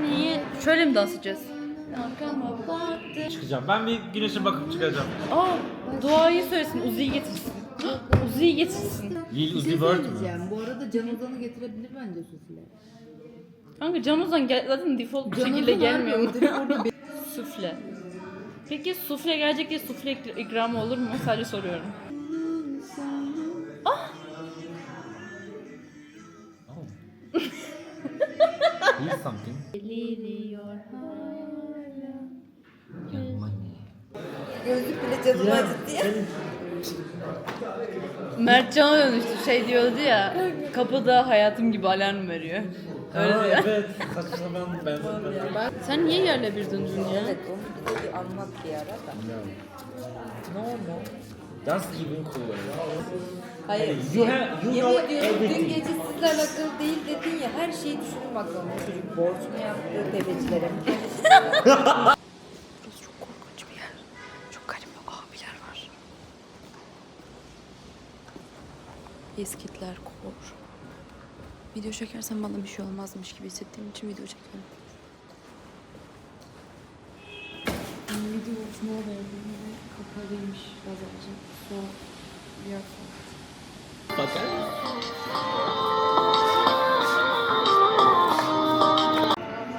Niye? Şöyle mi dans edeceğiz? Arkama baktı. Çıkacağım. Ben bir güneşe bakıp çıkacağım. Aa, duayı söylesin. Uzi'yi getirsin. Uzi'yi getirsin. Lil Bir Uzi şey Vert mü? Bu arada Can Ozan'ı getirebilir bence Sufle. Kanka Can Ozan gel- zaten default bir Can şekilde Ozan gelmiyor mu? orada Sufle. Peki sufle gelecek diye sufle ik- ikramı olur mu? Sadece soruyorum. He's something. Gözlük bile canımı acıttı ya. Mert Can'a dönüştü. Şey diyordu ya. Kapıda hayatım gibi alarm veriyor. Öyle Aa, diyor. evet. Saçına ben benzetmedim. Sen niye yerle bir döndün ya? Evet onu bize bir anlat bir ara da. No no. That's even cooler. Hayır. You have, you Yemin know ediyorum dün everything. gece sizle alakalı değil dedin ya her şeyi düşünün bakalım. Bu çocuk borç mu yaptı tefecilere mi? Burası çok korkunç bir yer. Çok garip abiler var. Eskitler kor. Video çekersem bana bir şey olmazmış gibi hissettiğim için video çekiyorum. Video ne oluyor? Kapalıymış gazeteci. So, yok. Bakar.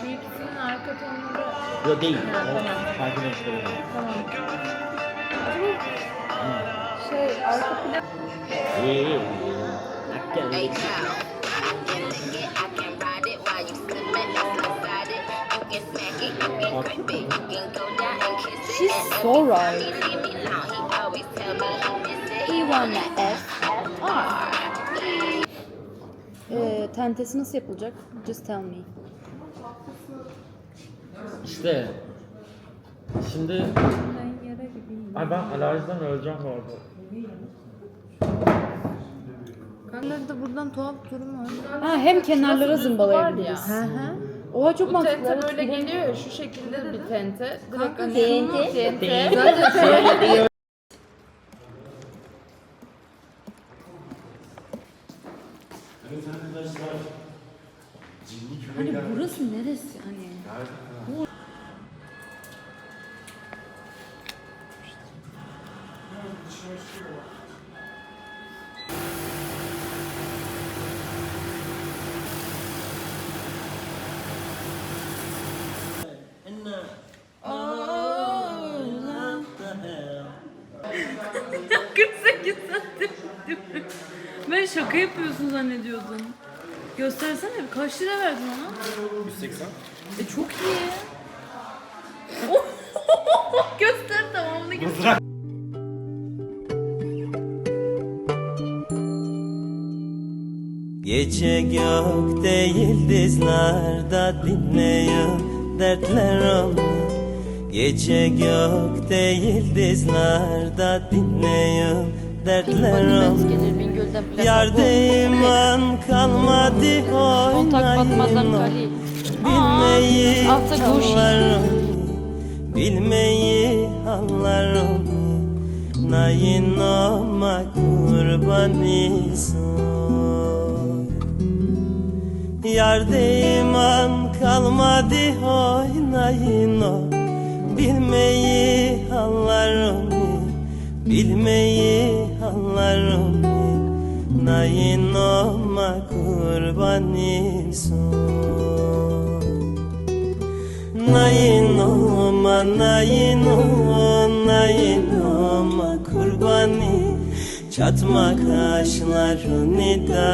Şu ikisinin arka tonları Yok değil. O farkı renkleri var. şey arka plan Hey. Hey, child. I can it, He wanna F R. Ee, tentesi nasıl yapılacak? Just tell me. İşte. Şimdi... Ay ben alerjiden öleceğim bu arada. Kankalarda buradan tuhaf durum var. Ha hem kenarlara zımbalayabiliriz. Hı hı. Oha çok Bu mantıklı. tente evet. böyle geliyor ya şu şekilde bir tente. Direkt hani TNT. tente. Zaten şöyle Hani burası neresi hani? Ben şaka yapıyorsun zannediyordum. Göstersene kaç lira verdin ona? 180. E çok iyi. Göster tamamını göster. Gece gökte yıldızlarda dinleyin dertler onu Gece gökte yıldızlarda dinleyin dertler onu iman kalmadı oynayın. Bilmeyi anlarım. Bilmeyi anlarım. Nayin olma kurbanıysan Yerde iman kalmadı oynayın Bilmeyi anlarım. Bilmeyi Nayin olma kurbanıysan Nayin olma, nayin olma, nayin olma kurbani Çatma kaşlarını da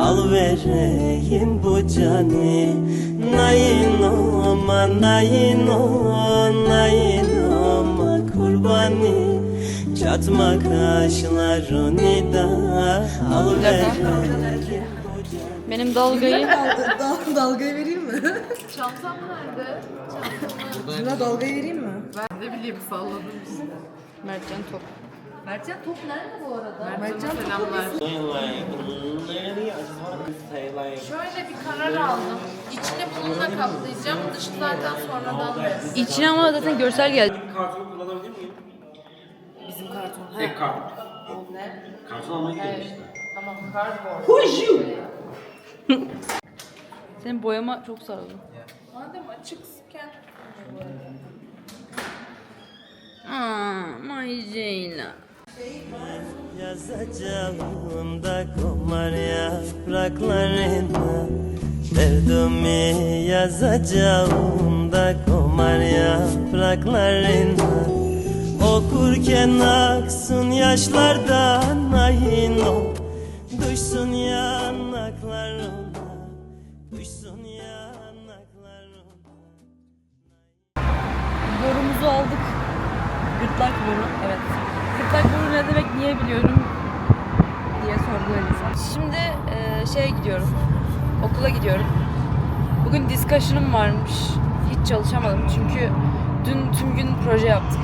al vereyim bu cani Nayin olma, nayin olma, nayin olma kurbani Çatma kaşlarını da al Benim dalgayı Dal- dalgayı vereyim mi? Çantam nerede? Şuna dalgayı vereyim mi? Ben de bileyim salladım işte. Mertcan Top. Mertcan top nerede bu arada? Mertcan'a selamlar. Şöyle bir karar aldım. İçini bununla kaplayacağım. Dışı zaten sonradan. İçine ama zaten görsel geldi. Kartonu kullanabilir miyim? Karton. Tek kart. Ne? Karton almaya gidelim işte. Tamam, cardboard. Senin boyama çok sarıldı. Madem açıksken Aa, Mayceyla. Yazacağım da komar yapraklarına Derdimi yazacağım da komar yapraklarına Okurken aksın yaşlardan ayın o Duysun yanaklarına Duysun yanaklarına Borumuzu aldık. Gırtlak boru. Evet. Gırtlak boru ne demek niye biliyorum diye sorgular insan. Şimdi e, şeye gidiyorum. Okula gidiyorum. Bugün discussion'ım varmış. Hiç çalışamadım çünkü dün tüm gün proje yaptık.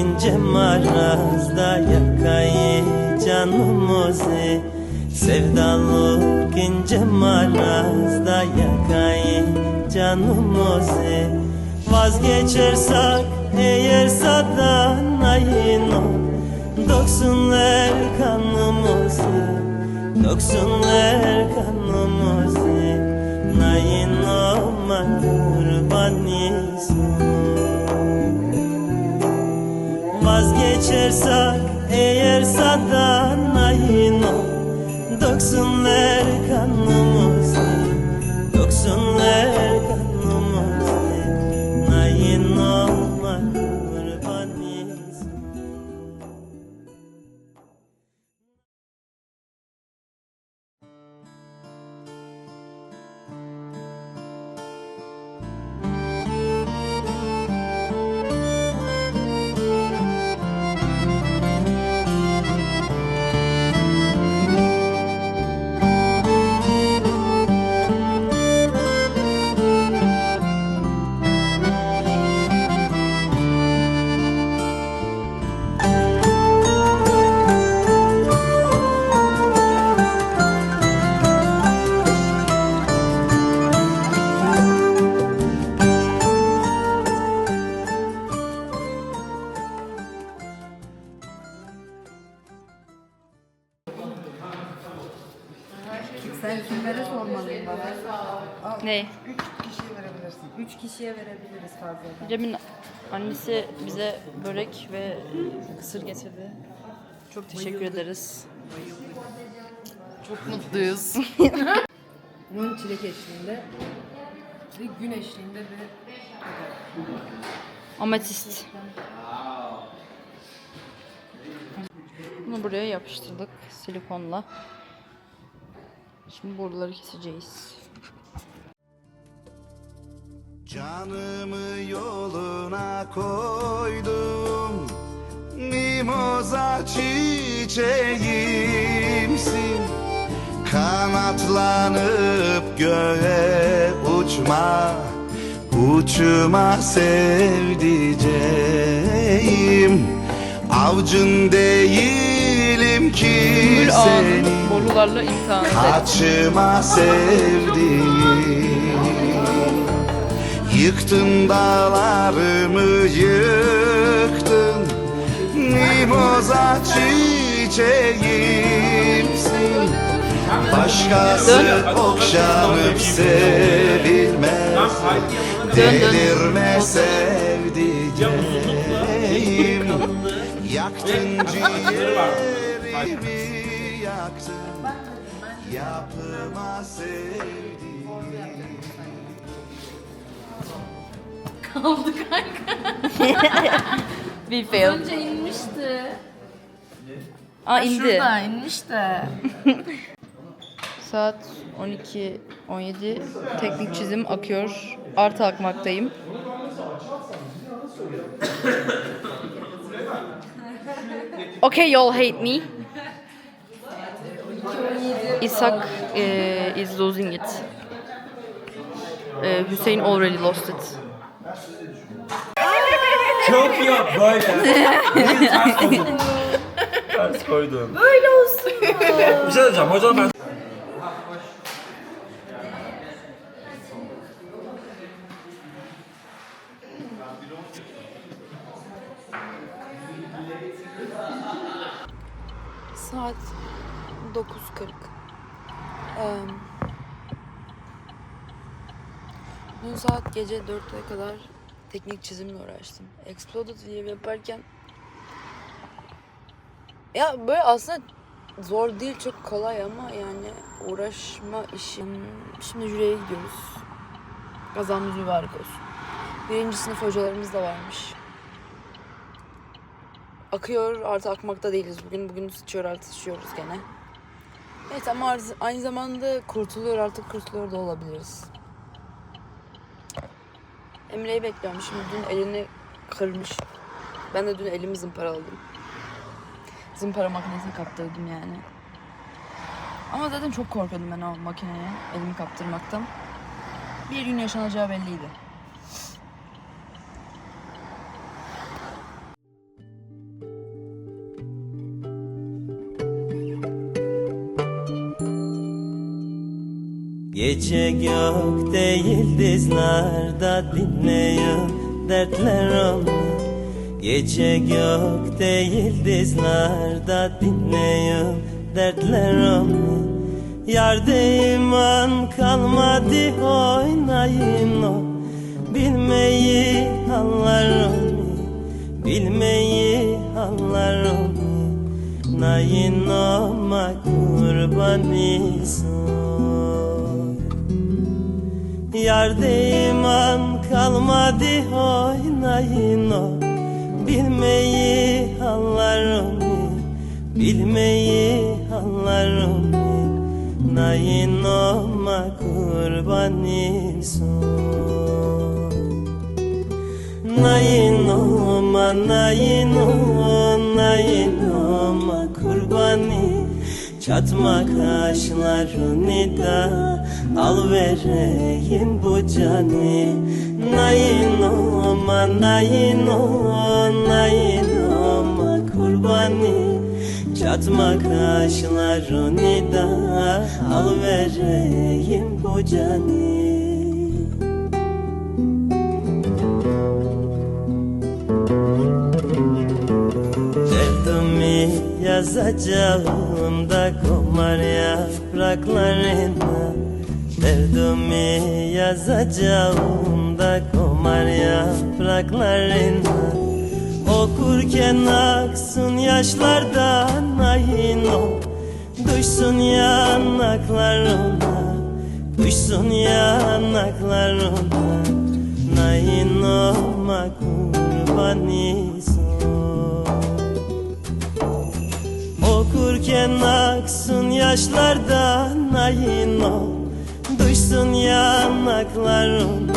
İnce marazda yakayı canımızı Sevdalık ince marazda yakayı canımızı Vazgeçersek eğer sadan ayını Doksunlar kanımızı Doksunlar kanımızı Nayin olma kurbanıysın Vazgeçersek eğer sadan ayını Doksunlar kanımızı fazladan. Cem'in annesi bize börek ve kısır getirdi. Çok teşekkür ederiz. çok mutluyuz. Bunun çilek eşliğinde Ve gün eşliğinde bir Ametist. Bunu buraya yapıştırdık silikonla. Şimdi buraları keseceğiz. Canımı yoluna koydum. Mimoza çiçeğimsin. Kanatlanıp göğe uçma. Uçuma sevdiceğim. Avcın değilim ki Gül senin. ağanın borularla imtihanı da Kaçıma sevdiğim Yıktın dağlarımı yıktın? Mimoza çiçeğimsin. Başkası okşanıp sevilmez. Delirme sevdiceğim. Yaktın ciğerimi yaktın. Yapıma sevdiğim bir fail. önce inmişti. Aa indi. Şurada inmiş de. Saat 12.17 teknik çizim akıyor. Artı akmaktayım. okay, y'all hate me. Isak eh, is losing it. Eh, Hüseyin already lost it. Çok yok böyle. Bugün ters koydum. Ters koydum. Böyle olsun. Bir şey diyeceğim. Hocam ben... Saat 9.40. Ee, dün saat gece 4'e kadar teknik çizimle uğraştım. Exploded Wave yaparken ya böyle aslında zor değil çok kolay ama yani uğraşma işi. Şimdi jüriye gidiyoruz. Kazamız mübarek olsun. Birinci sınıf hocalarımız da varmış. Akıyor artı akmakta değiliz bugün. Bugün sıçıyor artı sıçıyoruz gene. Evet ama aynı zamanda kurtuluyor artık kurtuluyor da olabiliriz. Emre'yi bekliyorum. Şimdi dün elini kırmış. Ben de dün elimi zımparaladım. Zımpara makinesine kaptırdım yani. Ama zaten çok korkuyordum ben o makineye elimi kaptırmaktan. Bir gün yaşanacağı belliydi. Gece gökte yıldızlarda dinleyin dertler onu Gece gökte yıldızlarda dinleyin dertler onu Yerde iman kalmadı oynayın o. Bilmeyi anlar onu Bilmeyi anlar onu Nayin Yerde iman kalmadı oynayın o. Bilmeyi anlar onu Bilmeyi anlar onu Nayin olma kurbanıysan Nayin olma, nayin olma, nayin olma kurbani Çatma kaşlarını da al vereyim bu cani Nayin olma, nayin olma, nayin olma kurbani Çatma kaşlarını da al vereyim bu Derdimi yazacağım da komar yapraklarına Derdimi yazacağım da komar yapraklarına. Okurken aksın yaşlardan ayin o. Duysun yanaklarına Duysun yanaklarına. Nayin olma kurbanıysan Okurken aksın yaşlardan ayin ol Duysun yanaklarına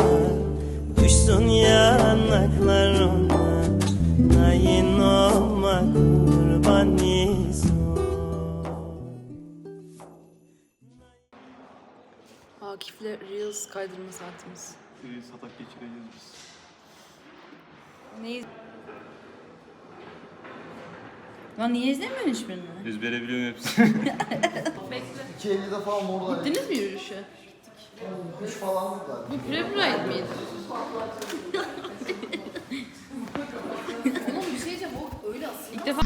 Duysun yanaklarına Nayin olma kurbanıysan Akif'le Reels kaydırma saatimiz. satak geçireceğiz biz. Neyi? Lan niye izlemiyorsun hiçbirini? Ezbere biliyorum hepsini. 2.50'de falan oradaydı. Gittiniz mi yürüyüşe? Kuş falan da. Bu Premrite miydi? Ama bir şey diyeceğim o öyle aslında. İlk defa...